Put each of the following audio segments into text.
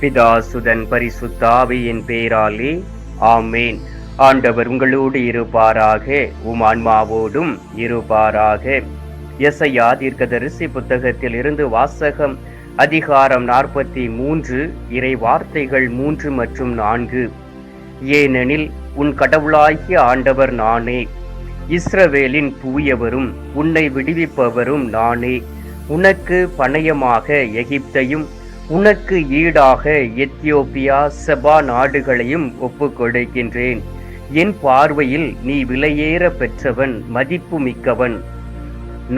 பிதாசுதன் பரிசுத்தாவியின் பேராலே ஆமேன். ஆண்டவர் உங்களோடு இருப்பாராக உம் ஆன்மாவோடும் இருப்பாராக. எசையா தீர்க்கதரிசி புத்தகத்தில் இருந்து வாசகம் அதிகாரம் நாற்பத்தி மூன்று இறை வார்த்தைகள் மூன்று மற்றும் நான்கு. ஏனெனில் உன் கடவுளாகிய ஆண்டவர் நானே. இஸ்ரவேலின் தூயவரும் உன்னை விடுவிப்பவரும் நானே. உனக்கு பணயமாக எகிப்தையும் உனக்கு ஈடாக எத்தியோப்பியா செபா நாடுகளையும் ஒப்புக்கொடுக்கின்றேன். என் பார்வையில் நீ விலையேற பெற்றவன் மதிப்பு மிக்கவன்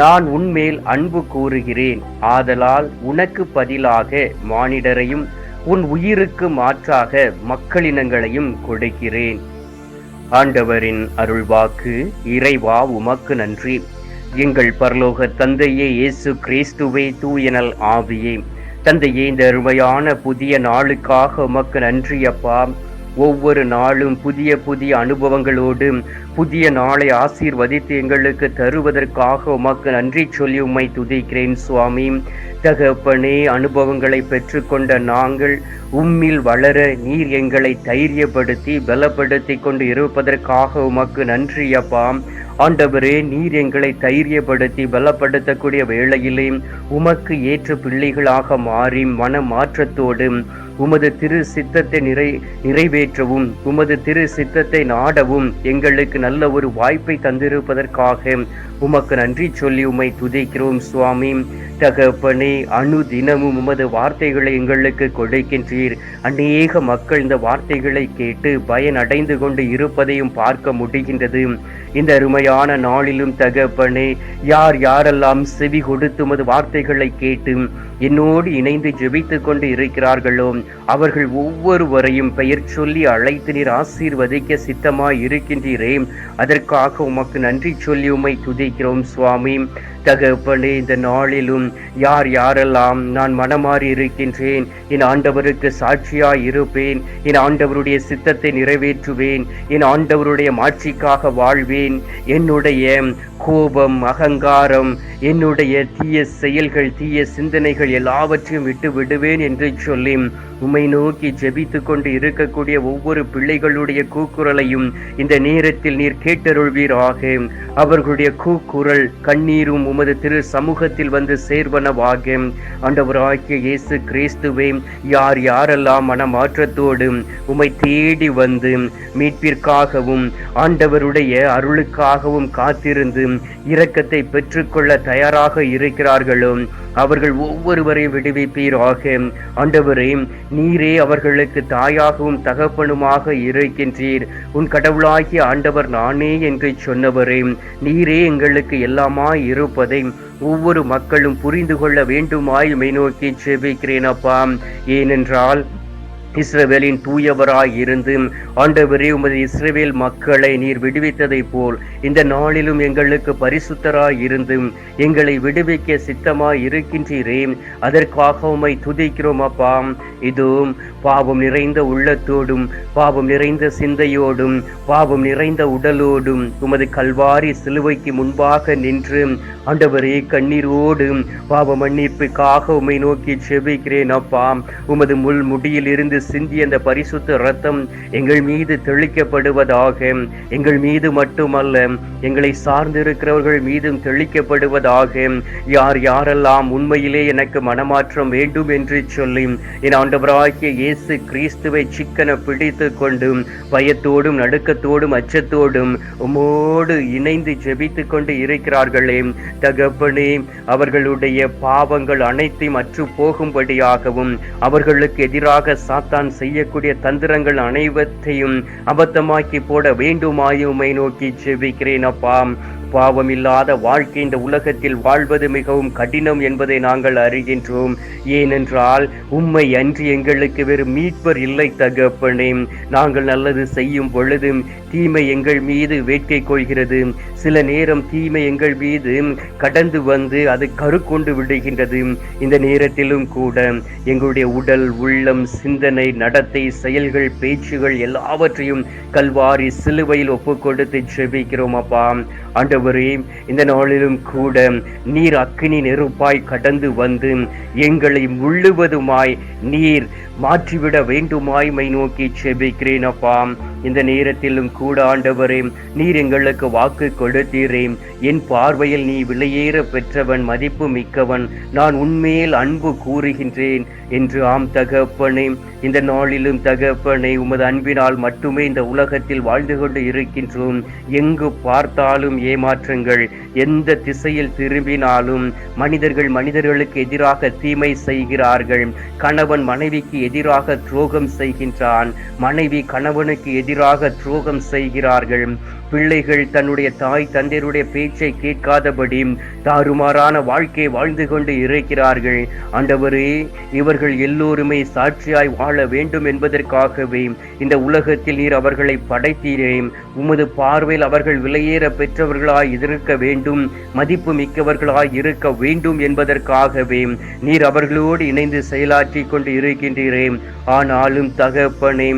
நான் உன்மேல் அன்பு கூறுகிறேன். ஆதலால் உனக்கு பதிலாக மானிடரையும் உன் உயிருக்கு மாற்றாக மக்களினங்களையும் கொடுக்கிறேன். ஆண்டவரின் அருள்வாக்கு இறைவா உமக்கு நன்றி. எங்கள் பரலோக தந்தையே இயேசு கிறிஸ்துவே தூயனல் ஆவியே. தந்தையே இந்த அருமையான புதிய நாளுக்காக உமக்கு நன்றி அப்பா ஒவ்வொரு நாளும் புதிய புதிய அனுபவங்களோடு புதிய நாளை ஆசீர்வதித்து எங்களுக்கு தருவதற்காக உமக்கு நன்றி சொல்லி உம்மை துதிக்கிறேன் சுவாமி. தகப்பனே அனுபவங்களை பெற்றுக்கொண்ட நாங்கள் உம்மில் வளர நீர் எங்களை தைரியப்படுத்தி பலப்படுத்தி கொண்டு இருப்பதற்காக உமக்கு நன்றி அப்பா. ஆண்டவரே நீர் எங்களை தைரியப்படுத்தி பலப்படுத்தக்கூடிய வேளையிலே உமக்கு ஏற்ற பிள்ளைகளாக மாறி மன மாற்றத்தோடு உமது திரு சித்தத்தை நிறை நிறைவேற்றவும் உமது திரு சித்தத்தை நாடவும் எங்களுக்கு நல்ல ஒரு வாய்ப்பை தந்திருப்பதற்காக உமக்கு நன்றி சொல்லி உம்மை துதிக்கிறோம் சுவாமி. தகப்பனே அணு தினமும் உமது வார்த்தைகளை எங்களுக்கு கொடுக்கின்றீர். அநேக மக்கள் இந்த வார்த்தைகளை கேட்டு பயனடைந்து கொண்டு இருப்பதையும் பார்க்க முடிகின்றது. இந்த அருமையான நாளிலும் தகப்பனே யார் யாரெல்லாம் செவி கொடுத்து உமது வார்த்தைகளை கேட்டு என்னோடு இணைந்து ஜெபித்து கொண்டு இருக்கிறார்களோ அவர்கள் ஒவ்வொருவரையும் பெயர் சொல்லி அழைத்து நீர் ஆசீர்வதிக்க சித்தமாய் இருக்கின்றீரே அதற்காக உமக்கு நன்றி சொல்லி உமை துதிக்கிறோம் சுவாமி. தகப்பனே இந்த நாளிலும் யார் யாரெல்லாம் நான் மனமாறி இருக்கின்றேன் என் ஆண்டவருக்கு சாட்சியாய் இருப்பேன் என் ஆண்டவருடைய சித்தத்தை நிறைவேற்றுவேன் என் ஆண்டவருடைய மாட்சிக்காக வாழ்வேன். என்னுடைய கோபம் அகங்காரம் என்னுடைய தீய செயல்கள் தீய சிந்தனைகள் எல்லாவற்றையும் விட்டு விடுவேன் என்று சொல்லி உம்மை நோக்கி ஜெபித்து கொண்டு இருக்கக்கூடிய ஒவ்வொரு பிள்ளைகளுடைய கூக்குரலையும் இந்த நேரத்தில் நீர் கேட்டருள்வீராக. அவர்களுடைய கூக்குரல் கண்ணீரும் உமது திரு சமூகத்தில் வந்து சேர்வனவாக. ஆண்டவராகிய இயேசு கிறிஸ்துவே யார் யாரெல்லாம் மனமாற்றத்தோடு உம்மை தேடி வந்து மீட்பிற்காகவும் ஆண்டவருடைய அருளுக்காகவும் காத்திருந்து இரக்கத்தை பெற்றுக்கொள்ள தயாராக இருக்கிறார்களோ அவர்கள் ஒவ்வொருவரையும் விடுவிப்பீராக ஆண்டவரே நீரே அவர்களுக்கு தாயாகவும் தகப்பனுமாக இருக்கின்றீர். உன் கடவுளாகிய ஆண்டவர் நானே என்று சொன்னவரே நீரே எங்களுக்கு எல்லாமாய் இருப்பதை ஒவ்வொரு மக்களும் புரிந்து கொள்ள வேண்டுமாய் மெய் நோக்கி செபிக்கிறேன் அப்பா. ஏனென்றால் இஸ்ரவேலின் தூயவராய் இருந்து ஆண்டவரே உமது இஸ்ரவேல் மக்களை நீர் விடுவித்ததை போல் இந்த நாளிலும் எங்களுக்கு பரிசுத்தராய் இருந்து எங்களை விடுவிக்க சித்தமாய் இருக்கின்றீரே. அதற்காக உமை துதிக்கிறோம் அப்பா. இதுவும் பாவம் நிறைந்த உள்ளத்தோடும் பாவம் நிறைந்த சிந்தையோடும் பாவம் நிறைந்த உடலோடும் உமது கல்வாரி சிலுவைக்கு முன்பாக நின்று ஆண்டவரே கண்ணீரோடு பாவ மன்னிப்புக்காக உமை நோக்கி செபிக்கிறேன் அப்பா. உமது முள் முடியில் இருந்து சிந்திய அந்த பரிசுத்த ரத்தம் எங்கள் மீது தெளிக்கப்படுவதாக எங்கள் மீது மட்டுமல்ல எங்களை சார்ந்திருக்கிறவர்கள் மீதும் தெளிக்கப்படுவதாக. யார் யாரெல்லாம் உண்மையிலே எனக்கு மனமாற்றம் வேண்டும் என்று சொல்லி என் ஆண்டவராகிய இயேசு கிறிஸ்துவை சிக்கன பிடித்து கொண்டு பயத்தோடும் நடுக்கத்தோடும் அச்சத்தோடும் உமோடு இணைந்து ஜெபித்து கொண்டு இருக்கிறார்களே. தகப்பனே அவர்களுடைய பாவங்கள் அனைத்தையும் அற்று போகும்படியாகவும் அவர்களுக்கு எதிராக சாத்த சாத்தான் செய்யக்கூடிய தந்திரங்கள் அனைவத்தையும் அபத்தமாக்கி போட வேண்டுமாயுமை நோக்கி செவிக்கிறேன் அப்பா. பாவம் இல்லாத வாழ்க்கை இந்த உலகத்தில் வாழ்வது மிகவும் கடினம் என்பதை நாங்கள் அறிகின்றோம். ஏனென்றால் உம்மை அன்றி எங்களுக்கு வேறு மீட்பர் இல்லை தகப்பனே. நாங்கள் நல்லது செய்யும் பொழுதும் தீமை எங்கள் மீது வேட்கை கொள்கிறது. சில நேரம் தீமை எங்கள் மீது கடந்து வந்து அது கருக்கொண்டு விடுகின்றது இந்த நேரத்திலும் கூட எங்களுடைய உடல் உள்ளம் சிந்தனை நடத்தை செயல்கள் பேச்சுகள் எல்லாவற்றையும் கல்வாரி சிலுவையில் ஒப்பு கொடுத்து ஜெபிக்கிறோம் அப்பா. ஆண்டவரே இந்த நாளிலும் கூட நீர் அக்கினி நெருப்பாய் கடந்து வந்து எங்களை முழுவதுமாய் நீர் மாற்றிவிட வேண்டுமாய் மை நோக்கி செபிக்கிறேன் அப்பா. இந்த நேரத்திலும் கூட ஆண்டவரே நீர் எங்களுக்கு வாக்கு கொடுத்தீரே. என் பார்வையில் நீ விலையேற பெற்றவன் மதிப்பு மிக்கவன். நான் உண்மையில் அன்பு கூறுகின்றேன் என்று ஆம் தகப்பனே. இந்த நாளிலும் தகப்பனை உமது அன்பினால் மட்டுமே இந்த உலகத்தில் வாழ்ந்து கொண்டு இருக்கின்றோம். எங்கு பார்த்தாலும் ஏமாற்றங்கள் எந்த திசையில் திரும்பினாலும் மனிதர்கள் மனிதர்களுக்கு எதிராக தீமை செய்கிறார்கள். கணவன் மனைவிக்கு எதிராக துரோகம் செய்கின்றான். மனைவி கணவனுக்கு எதிராக துரோகம் செய்கிறார்கள். பிள்ளைகள் தன்னுடைய தாய் தந்தையருடைய பேச்சை கேட்காதபடி தாறுமாறான வாழ்க்கை வாழ்ந்து கொண்டு இருக்கிறார்கள். ஆண்டவரே இவர்கள் எல்லோருமே சாட்சியாய் வாழ வேண்டும் என்பதற்காகவே இந்த உலகத்தில் நீர் அவர்களை படைத்தீரே உமது பார்வையில் அவர்கள் விலையேற பெற்றவர்களாய் இருக்க வேண்டும் மதிப்பு மிக்கவர்களாய் இருக்க வேண்டும் என்பதற்காகவே நீர் அவர்களோடு இணைந்து செயலாற்றி கொண்டு இருக்கின்றீரே ஆனாலும் தகப்பனே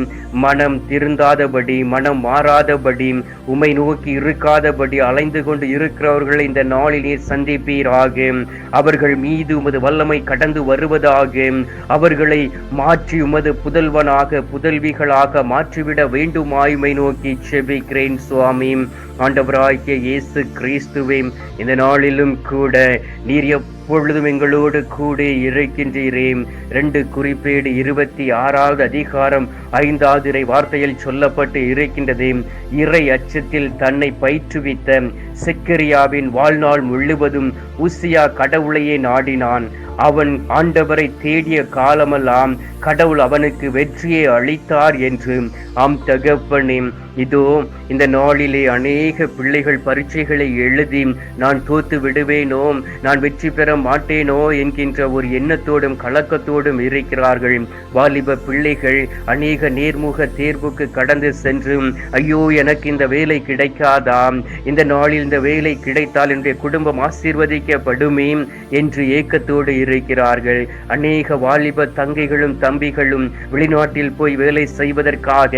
மனம் திருந்தாதபடி மனம் மாறாதபடி உம நோக்கி இருக்காதபடி அலைந்து கொண்டு இருக்கிறவர்களை இந்த நாளிலே சந்திப்பீராக. அவர்கள் மீது உமது வல்லமை கடந்து வருவதாக. அவர்களை மாற்றி உமது புதல்வனாக புதல்விகளாக மாற்றிவிட வேண்டுமாய்மை நோக்கி செபிக்கிறேன் சுவாமி. ஆண்டவராகிய இயேசு கிறிஸ்துவே இந்த நாளிலும் கூட நீர் எப்பொழுதும் எங்களோடு கூட இருக்கின்றீரே ரெண்டு குறிப்பேடு இருபத்தி ஆறாவது அதிகாரம் ஐந்தாவது இறை வார்த்தையில் சொல்லப்பட்டு இருக்கின்றது இறை அச்சத்தில் தன்னை பயிற்றுவித்த செக்கரியாவின் வாழ்நாள் முழுவதும் உசியா கடவுளையே நாடினான். அவன் ஆண்டவரை தேடிய காலமெல்லாம் கடவுள் அவனுக்கு வெற்றியை அளித்தார் என்று. ஆம் தகப்பனே இதோ இந்த நாளிலே அநேக பிள்ளைகள் பரீட்சைகளை எழுதி நான் தோத்து விடுவேனோ நான் வெற்றி பெற மாட்டேனோ என்கின்ற ஒரு எண்ணத்தோடும் கலக்கத்தோடும் இருக்கிறார்கள். வாலிப பிள்ளைகள் அநேக நேர்முக தேர்வுக்கு கடந்து சென்று ஐயோ எனக்கு இந்த வேலை கிடைக்காதா? இந்த நாளில் இந்த வேலை கிடைத்தால் என்னுடைய குடும்பம் ஆசீர்வதிக்கப்படுமே? என்று ஏக்கத்தோடு இருக்கிறார்கள். அநேக வாலிப தங்கைகளும் தம்பிகளும் வெளிநாட்டில் போய் வேலை செய்வதற்காக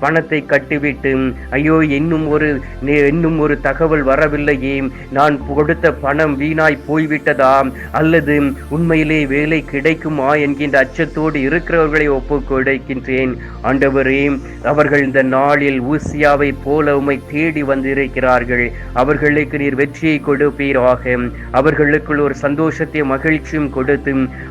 பணத்தை கட்டிவிட்டு ஐயோ இன்னும் ஒரு இன்னும் ஒரு தகவல் வரவில்லையே. நான் கொடுத்த பணம் வீணாய் போய்விட்டதா அல்லது உண்மையிலே வேலை கிடைக்குமா? என்கின்ற அச்சத்தோடு இருக்கிறவர்களை ஒப்பு கொடுக்கின்றேன். ஆண்டவரே அவர்கள் இந்த நாளில் ஊசியாவை போல உமை தேடி வந்திருக்கிறார்கள். அவர்களுக்கு நீர் வெற்றியை கொடுப்பீராக. அவர்களுக்குள் ஒரு சந்தோஷத்தை மகிழ்ச்சியும் கொடுத்து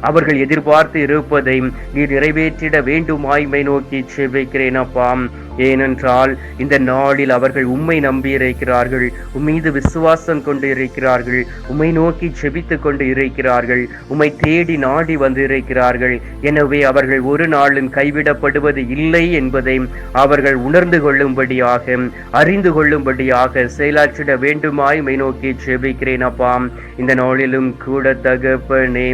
அவர்கள் எதிர்பார்த்து இருப்பதை நீர் நிறைவேற்றிட வேண்டுமாய்மை நோக்கி செவிக்கிறேன் அப்பாம் ஏனென்றால் இந்த நாளில் அவர்கள் உம்மை நம்பி இருக்கிறார்கள் உம்மீது விசுவாசம் கொண்டு இருக்கிறார்கள் உம்மை நோக்கி செபித்து கொண்டு இருக்கிறார்கள் உம்மை தேடி நாடி வந்து இருக்கிறார்கள் எனவே அவர்கள் ஒரு நாளும் கைவிடப்படுவது இல்லை என்பதை அவர்கள் உணர்ந்து கொள்ளும்படியாக அறிந்து கொள்ளும்படியாக செயலாற்றிட வேண்டுமாய் மை நோக்கி செபிக்கிறேன் அப்பா. இந்த நாளிலும் கூட தகப்பனே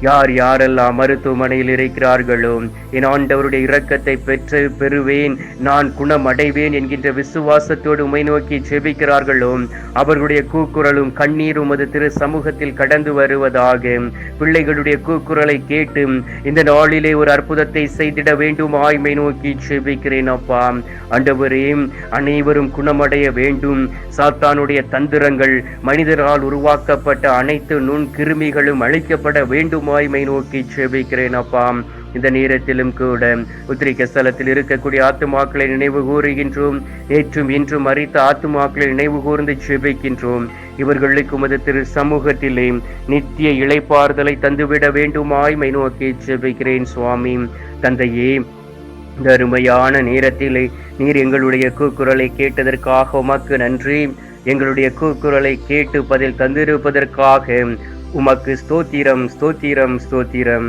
யார் யாரெல்லாம் மருத்துவமனையில் இருக்கிறார்களோ என் ஆண்டவருடைய இரக்கத்தை பெற்று பெறுவேன். நான் குணமடைவேன் என்கின்ற விசுவாசத்தோடு உமை நோக்கி ஜெபிக்கிறார்களோ அவர்களுடைய கூக்குரலும் கண்ணீரும் அது திரு சமூகத்தில் கடந்து வருவதாக. பிள்ளைகளுடைய கூக்குரலை கேட்டு இந்த நாளிலே ஒரு அற்புதத்தை செய்திட வேண்டும் ஆய்மை நோக்கி ஜெபிக்கிறேன் அப்பா. அண்டவரே அனைவரும் குணமடைய வேண்டும். சாத்தானுடைய தந்திரங்கள் மனிதரால் உருவாக்கப்பட்ட அனைத்து நுண் கிருமிகளும் அழிக்கப்பட வேண்டுமாய்மை நோக்கி ஜெபிக்கிறேன் அப்பா. இந்த நேரத்திலும் கூட உத்திரிக்க ஸ்தலத்தில் இருக்கக்கூடிய ஆத்துமாக்களை நினைவு கூறுகின்றோம். நேற்றும் இன்றும் அறித்த ஆத்துமாக்களை நினைவு கூர்ந்து செபிக்கின்றோம் இவர்களுக்கு உமது திரு சமூகத்திலே நித்திய இழைப்பாறுதலை தந்துவிட வேண்டுமாய் மை நோக்கி செபிக்கிறேன் சுவாமி. தந்தையே இந்த அருமையான நேரத்திலே நீர் எங்களுடைய கூக்குரலை கேட்டதற்காக உமக்கு நன்றி. எங்களுடைய கூக்குரலை கேட்டு பதில் தந்திருப்பதற்காக உமக்கு ஸ்தோத்திரம் ஸ்தோத்திரம் ஸ்தோத்திரம்.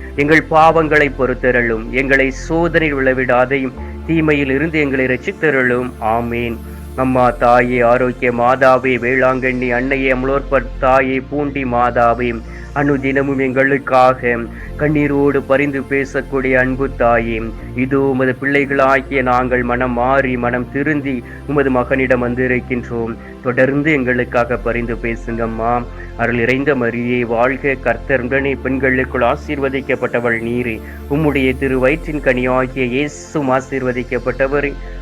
எங்கள் பாவங்களை பொறுத்தருளும். எங்களை சோதனை விளைவிடாதையும் தீமையில் இருந்து எங்களை ரசித்தருளும் ஆமீன். அம்மா தாயே ஆரோக்கிய மாதாவே வேளாங்கண்ணி அன்னையே அமலோற்பர் தாயே பூண்டி மாதாவே அனுதினமும் எங்களுக்காக கண்ணீரோடு பரிந்து பேசக்கூடிய அன்பு தாயே. இதோ உமது பிள்ளைகளாகிய நாங்கள் மனம் மாறி மனம் திருந்தி உமது மகனிடம் வந்திருக்கின்றோம். தொடர்ந்து எங்களுக்காக பரிந்து பேசுங்கம்மா. அருள் இறைந்த மரியே வாழ்க கர்த்தருடனே பெண்களுக்குள் ஆசீர்வதிக்கப்பட்டவள் நீரே. உம்முடைய திரு வயிற்றின் கனியாகிய இயேசும் ஆசீர்வதிக்கப்பட்டவரே.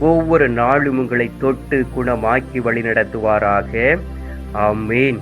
ஒவ்வொரு நாளும் உங்களை தொட்டு குணமாக்கி வழிநடத்துவாராக. ஆமீன்.